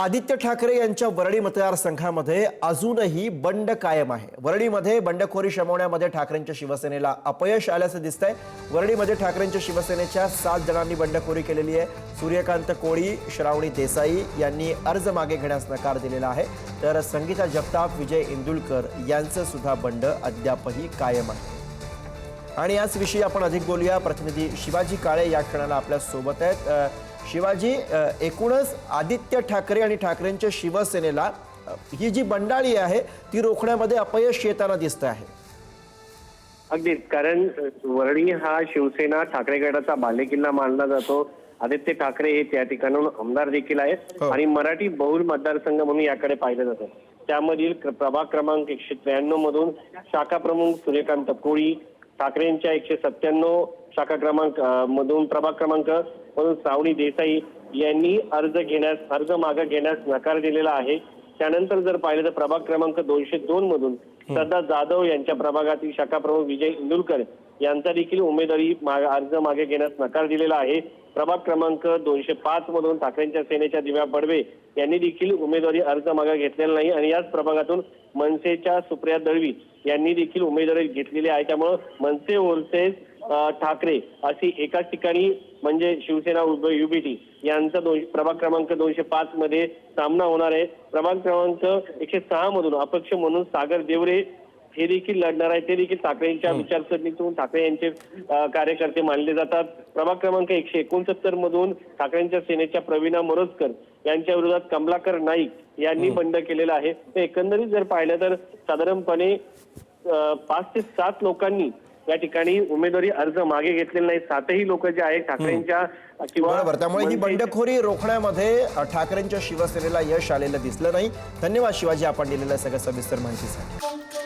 आदित्य ठाकरे यांच्या वरळी मतदारसंघामध्ये अजूनही बंड कायम आहे. वरळीमध्ये बंडखोरी शमवण्यामध्ये ठाकरेंच्या शिवसेनेला अपयश आल्याचं दिसतंय. वरळीमध्ये ठाकरेंच्या शिवसेनेच्या सात जणांनी बंडखोरी केलेली आहे. सूर्यकांत कोळी श्रावणी देसाई यांनी अर्ज मागे घेण्यास नकार दिलेला आहे. तर संगीता जगताप विजय इंदुलकर यांचं सुद्धा बंड अद्यापही कायम आहे. आणि याच विषयी आपण अधिक बोलूया. प्रतिनिधी शिवाजी काळे या क्षणाला आपल्यासोबत आहेत. शिवाजी एकूणच आदित्य ठाकरे आणि ठाकरेंच्या शिवसेनेला ही जी बंडाळी आहे ती रोखण्यामध्ये अपयश येताना दिसत आहे. अगदीच. कारण वरळी हा शिवसेना ठाकरे गटाचा बालेकिल्ला मानला जातो. आदित्य ठाकरे हे त्या ठिकाणाहून आमदार देखील आहेत हो. आणि मराठी बहुल मतदारसंघ म्हणून याकडे पाहिलं जातं. त्यामधील प्रभाग क्रमांक एकशे त्र्याण्णव मधून शाखा प्रमुख सूर्यकांत कोळी ठाकरेंच्या एकशे सत्त्याण्णव शाखा क्रमांक मधून प्रभाग क्रमांक मधून श्रावणी देसाई यांनी अर्ज घेण्यास अर्ज मागे घेण्यास नकार दिलेला आहे. त्यानंतर जर पाहिलं तर प्रभाग क्रमांक दोनशे दोन मधून श्रद्धा जाधव यांच्या प्रभागातील शाखा प्रमुख विजय इंदुलकर यांचा देखील उमेदवारी अर्ज मागे घेण्यास नकार दिलेला आहे. प्रभाग क्रमांक दोनशे पाच मधून ठाकरेंच्या सेनेच्या दिव्या बडवे यांनी देखील उमेदवारी अर्ज मागे घेतलेला नाही आणि याच प्रभागातून मनसेच्या सुप्रिया दळवी यांनी देखील उमेदवारी घेतलेली आहे. त्यामुळं मनसे वर्सेस ठाकरे अशी एकाच ठिकाणी म्हणजे शिवसेना युबीटी यांचा दोन प्रभाग क्रमांक दोनशे पाच मध्ये सामना होणार आहे. प्रभाग क्रमांक एकशे सहा मधून अपक्ष म्हणून सागर देवरे हे देखील लढणार आहे. ते देखील ठाकरेंच्या विचारसरणीतून ठाकरे यांचे कार्यकर्ते मानले जातात. प्रभाग क्रमांक एकशे एकोणसत्तर मधून ठाकरेंच्या सेनेच्या प्रवीणा मोरजकर यांच्या विरोधात कमलाकर नाईक यांनी बंड केलेला आहे. तर एकंदरीत जर पाहिलं तर साधारणपणे पाच ते सात लोकांनी या ठिकाणी उमेदवारी अर्ज मागे घेतलेले नाही सातही लोक जे आहेत ठाकरेंच्या किंवा बरोबर. त्यामुळे ही बंडखोरी रोखण्यामध्ये ठाकरेंच्या शिवसेनेला यश आलेलं दिसलं नाही. धन्यवाद शिवाजी आपण दिलेल्या सगळ्या सविस्तर माहितीसाठी.